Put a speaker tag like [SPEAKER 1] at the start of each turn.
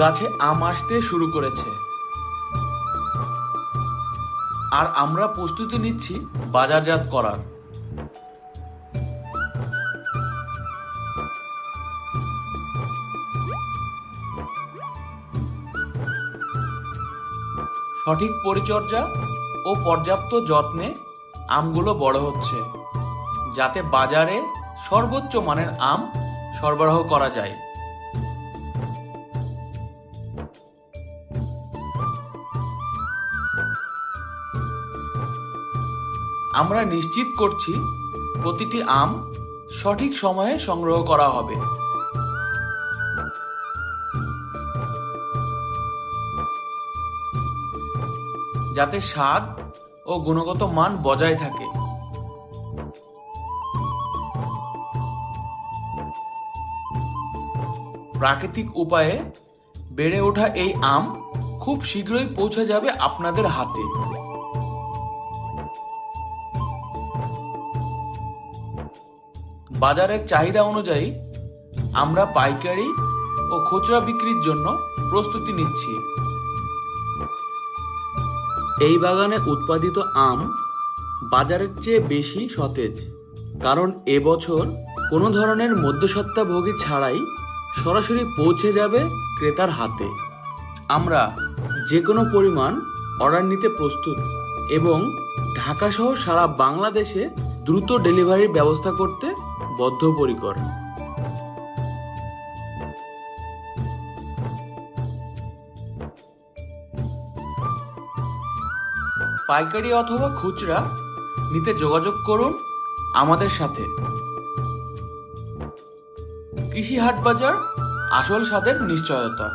[SPEAKER 1] গাছে আম আসতে শুরু করেছে। আর আমরা প্রস্তুতি নিচ্ছি বাজারজাত করার। সঠিক পরিচর্যা ও পর্যাপ্ত যত্নে আমগুলো বড় হচ্ছে, যাতে বাজারে সর্বোচ্চ মানের আম সরবরাহ করা যায়। আমরা নিশ্চিত করছি প্রতিটি আম সঠিক সময়ে সংগ্রহ করা হবে। যাতে স্বাদ ও গুণগত মান বজায় থাকে। প্রাকৃতিক উপায়ে বেড়ে ওঠা এই আম খুব শীঘ্রই পৌঁছে যাবে আপনাদের হাতে। বাজারের চাহিদা অনুযায়ী আমরা পাইকারি ও খুচরা বিক্রির জন্য প্রস্তুতি নিচ্ছি। এই বাগানে উৎপাদিত আম বাজারের চেয়ে বেশি সতেজ, কারণ এবছর কোনো ধরনের মধ্যসত্ত্বাভোগী ছাড়াই সরাসরি পৌঁছে যাবে ক্রেতার হাতে। আমরা যে কোনো পরিমাণ অর্ডার নিতে প্রস্তুত এবং ঢাকা সহ সারা বাংলাদেশে দ্রুত ডেলিভারির ব্যবস্থা করতে বদ্ধপরিকর। পাইকারি অথবা খুচরা নিতে যোগাযোগ করুন আমাদের সাথে। কৃষি হাট বাজার আসল স্বাদের নিশ্চয়তা।